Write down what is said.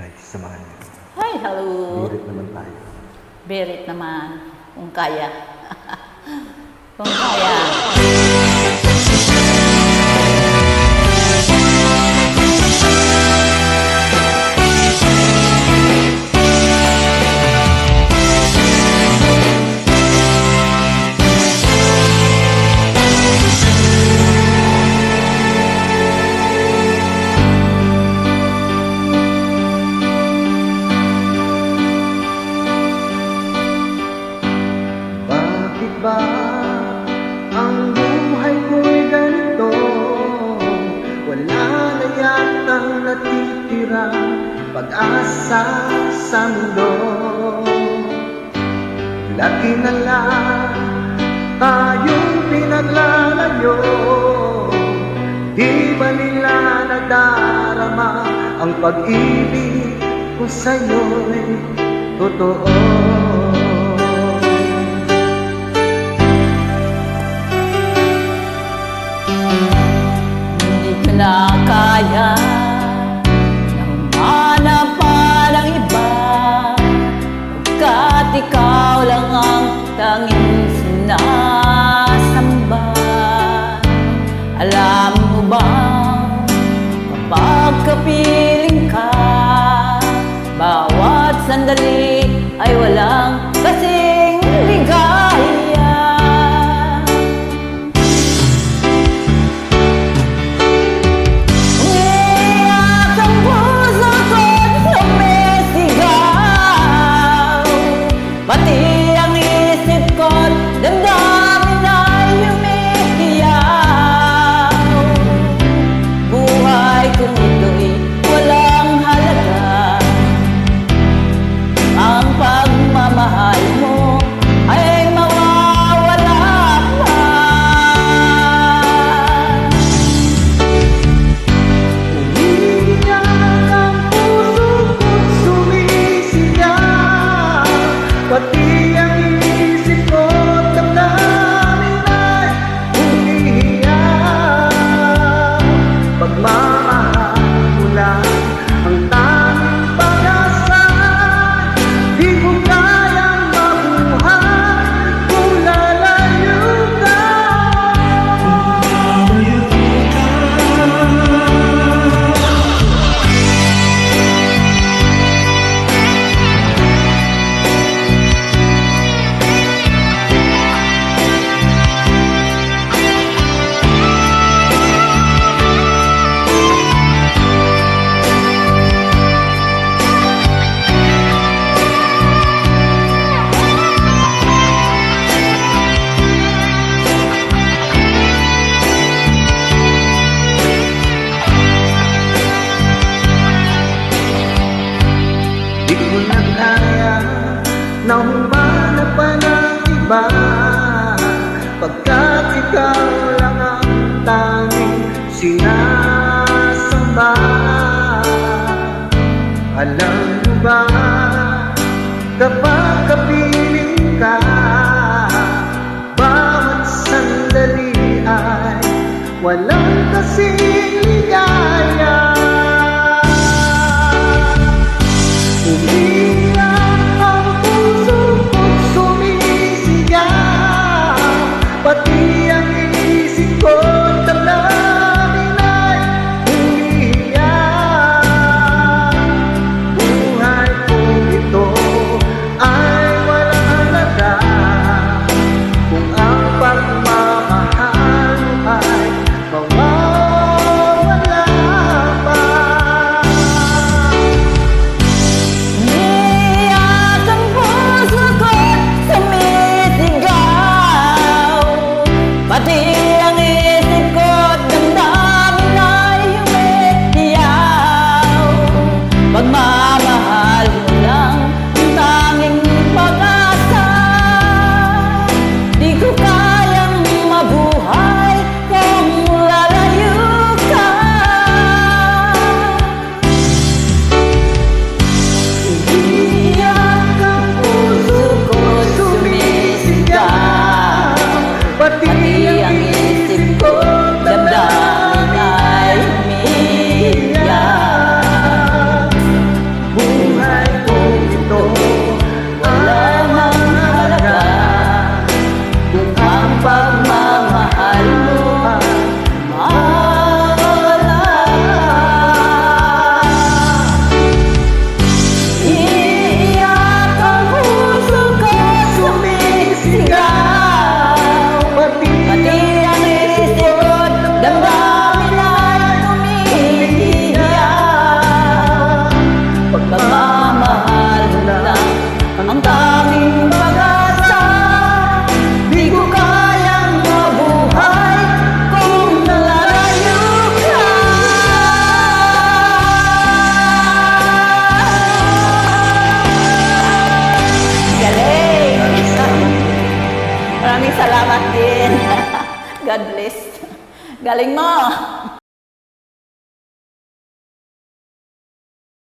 Ay, samahan niyo. Hi, hello. Birit naman tayo. Birit naman, kung kaya. kung kaya. tira pag-asa sa mundo. Lagi na lang tayong pinaglalayo. Di ba nila nadarama ang pag-ibig ko sa'yo'y totoo? ikaw lang ang tanging sinasamba. Alam mo ba kapag kapitin ikaw lang ang tanging sinasabi Maraming salamat din. God bless. Galing mo.